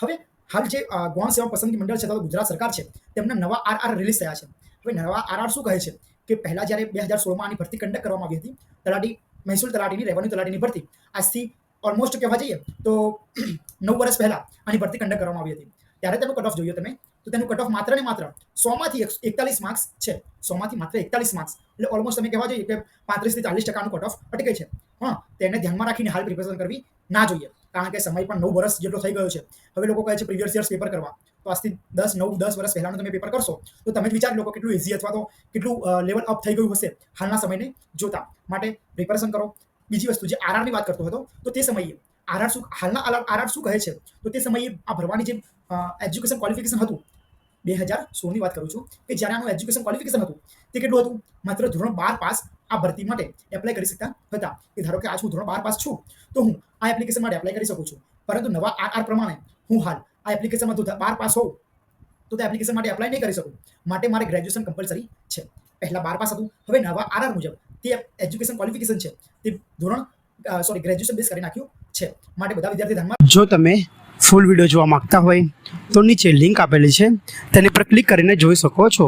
હવે હાલ જે ગૌણ સેવા પસંદગી મંડળ છે અથવા ગુજરાત સરકાર છે, તેમના નવા આર આર રિલીઝ થયા છે. હવે નવા આર આર શું કહે છે? કે પહેલા જ્યારે બે હજાર સોળમાં આની ભરતી કંડક્ટ કરવામાં આવી હતી, તલાટી, મહેસૂલ તલાટીની રેવન્યુ તલાટીની ભરતી, આજથી ઓલમોસ્ટ કહેવા જઈએ તો નવ વર્ષ પહેલા આની ભરતી કંડક્ટ કરવામાં આવી હતી. ત્યારે તેનું કટ ઓફ જોઈએ તમે, તો તેનું કટ ઓફ માત્ર ને માત્ર સોમાંથી એકતાલીસ માર્ક્સ છે. સોમાંથી માત્ર એકતાલીસ માર્ક્સ એટલે ઓલમોસ્ટ તમે કહેવા જોઈએ કે પાંત્રીસથી ચાલીસ ટકાનું કટ ઓફ અટકે છે. હા તેને ધ્યાનમાં રાખીને હાલ પ્રિપેરેશન કરવી ના જોઈએ. કારણ કે સમય પણ નવ વર્ષ જેટલો થઈ ગયો છે. હવે લોકો કહે છે પ્રીવિયસ યર્સ પેપર કરવા. તો આજથી દસ, નવ, દસ વર્ષ પહેલાનું તમે પેપર કરશો, તો તમે જ વિચાર લોકો કેટલું ઇઝી અથવા તો કેટલું લેવલ અપ થઈ ગયું હશે હાલના સમયને જોતા. માટે પ્રિપેરેશન કરો. બીજી વસ્તુ, જે આરઆરની વાત કરતો હતો, તો તે સમયે આરઆર શું, હાલના આરઆર શું કહે છે? તો તે સમયે આ ભરવાની જે એજ્યુકેશન ક્વોલિફિકેશન હતું, બે હજાર સોળની વાત કરું છું કે જ્યારે આનું એજ્યુકેશન ક્વોલિફિકેશન હતું, તે કેટલું હતું? માત્ર ધોરણ બાર પાસ આ ભરતી માટે એપ્લાય કરી શકતા હતા. કે ધારો કે આજ હું ધોરણ બાર પાસ છું, તો હું આ એપ્લિકેશન માટે એપ્લાય કરી શકું છું. પરંતુ નવા આર પ્રમાણે હું હાલ આ એપ્લિકેશનમાં તો બાર પાસ હોઉં, તો તે એપ્લિકેશન માટે એપ્લાય નહીં કરી શકું. માટે મારે ગ્રેજ્યુએશન કમ્પલસરી છે. પહેલાં બાર પાસ હતું, હવે નવા આર મુજબ તે એજ્યુકેશન ક્વોલિફિકેશન છે. તે ધોરણ સોરી ગ્રેજ્યુએશન બેઝ કરી નાખ્યું છે. માટે બધા વિદ્યાર્થી ધ્યાનમાં જો તમે ફૂલ વીડિયો જોવા માંગતા હોય, તો નીચે લિંક આપેલી છે. તેની પર ક્લિક કરીને જોઈ શકો છો.